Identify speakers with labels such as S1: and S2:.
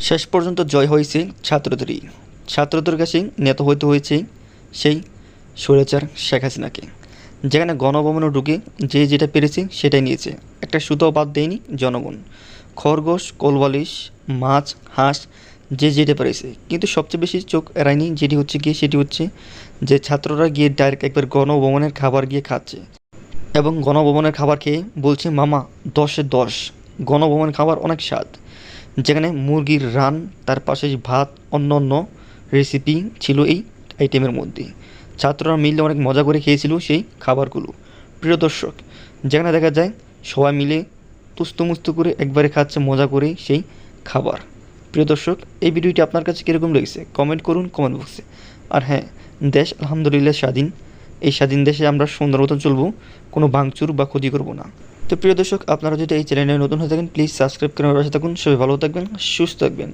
S1: শেষ পর্যন্ত জয় হয়েছে ছাত্রদেরই। ছাত্রদের কাছে নেতা হইতে হয়েছে সেই স্বৈরাচার শেখ হাসিনাকে। যেখানে গণভবনে ঢুকে যে যেটা পেরেছে সেটাই নিয়েছে। একটা সুতাও বাদ দেয়নি জনগণ। খরগোশ, কোলবালিশ, মাছ, হাঁস, যে যেটা পেরেছে। কিন্তু সবচেয়ে বেশি চোখ এড়ায়নি যেটি হচ্ছে গিয়ে সেটি হচ্ছে যে ছাত্ররা গিয়ে ডাইরেক্ট একবার গণভবনের খাবার গিয়ে খাচ্ছে। এবং গণভবনের খাবার খেয়ে বলছে, মামা, দশে দশ। গণভবনের খাবার অনেক স্বাদ। যেখানে মুরগির রান, তার পাশে ভাত অন্য অন্য রেসিপি ছিল এই আইটেমের মধ্যে। ছাত্ররা মিলে অনেক মজা করে খেয়েছিল সেই খাবারগুলো। প্রিয় দর্শক, যেখানে দেখা যায় সবাই মিলে তুস্তমুস্ত করে একবারে খাচ্ছে মজা করে সেই খাবার। প্রিয় দর্শক, এই ভিডিওটি আপনার কাছে কীরকম লেগেছে? কমেন্ট করুন কমেন্ট বক্সে আর হ্যাঁ দেশ আলহামদুলিল্লাহ স্বাধীন। এই স্বাধীন দেশে আমরা সুন্দর মতন চলবো, কোনো ভাঙচুর বা ক্ষতি করব না। তো প্রিয় দর্শক, আপনারা যদি এই চ্যানেলে নতুন হয়ে থাকেন প্লিজ সাবস্ক্রাইব করে পাশে থাকুন। সবাই ভালো থাকবেন, সুস্থ থাকবেন।